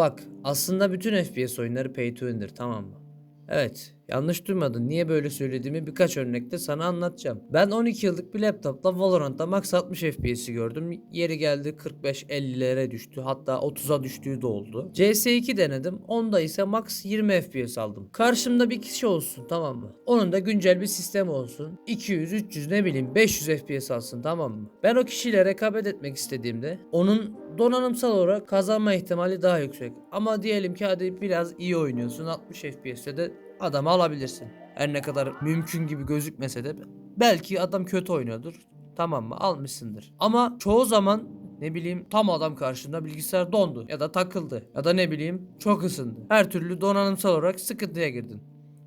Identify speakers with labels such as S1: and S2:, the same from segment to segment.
S1: Bak aslında bütün FPS oyunları pay to win'dir tamam mı? Evet yanlış duymadın. Niye böyle söylediğimi birkaç örnekte sana anlatacağım. Ben 12 yıllık bir laptopla Valorant'ta max 60 FPS'i gördüm. Yeri geldi 45-50'lere düştü. Hatta 30'a düştüğü de oldu. CS2 denedim. Onda ise max 20 FPS aldım. Karşımda bir kişi olsun tamam mı? Onun da güncel bir sistem olsun. 200, 300 ne bileyim 500 FPS alsın tamam mı? Ben o kişiyle rekabet etmek istediğimde onun donanımsal olarak kazanma ihtimali daha yüksek. Ama diyelim ki hadi biraz iyi oynuyorsun 60 FPS'te de adamı alabilirsin. Her ne kadar mümkün gibi gözükmese de belki adam kötü oynuyordur. Tamam mı? Almışsındır. Ama çoğu zaman ne bileyim tam adam karşında bilgisayar dondu ya da takıldı ya da ne bileyim çok ısındı. Her türlü donanımsal olarak sıkıntıya girdin.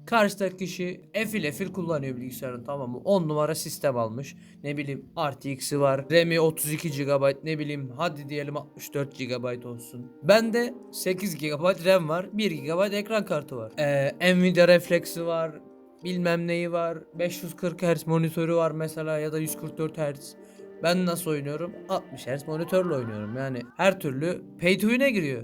S1: Karşıdaki kişi efil efil kullanıyor bilgisayarın tamam mı? 10 numara sistem almış. Ne bileyim RTX'i var. RAM'i 32 GB ne bileyim hadi diyelim 64 GB olsun. Bende 8 GB RAM var. 1 GB ekran kartı var. Ee, Nvidia Reflex'i var. Bilmem neyi var. 540 Hz monitörü var mesela ya da 144 Hz. Ben nasıl oynuyorum? 60 Hz monitörle oynuyorum. Yani her türlü pay to win'e giriyor.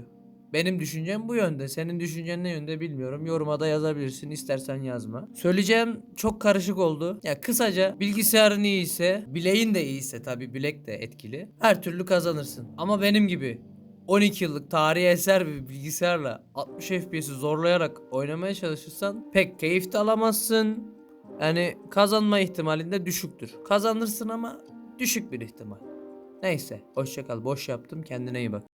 S1: Benim düşüncem bu yönde. Senin düşüncen ne yönde bilmiyorum. Yoruma da yazabilirsin. istersen yazma. Söyleyeceğim çok karışık oldu. Ya kısaca bilgisayarın iyiyse, bileğin de iyiyse tabi bilek de etkili. Her türlü kazanırsın. Ama benim gibi 12 yıllık tarihi eser bir bilgisayarla 60 FPS'i zorlayarak oynamaya çalışırsan pek keyif de alamazsın. Yani kazanma ihtimalin de düşüktür. Kazanırsın ama düşük bir ihtimal. Neyse hoşça kal. Boş yaptım. Kendine iyi bak.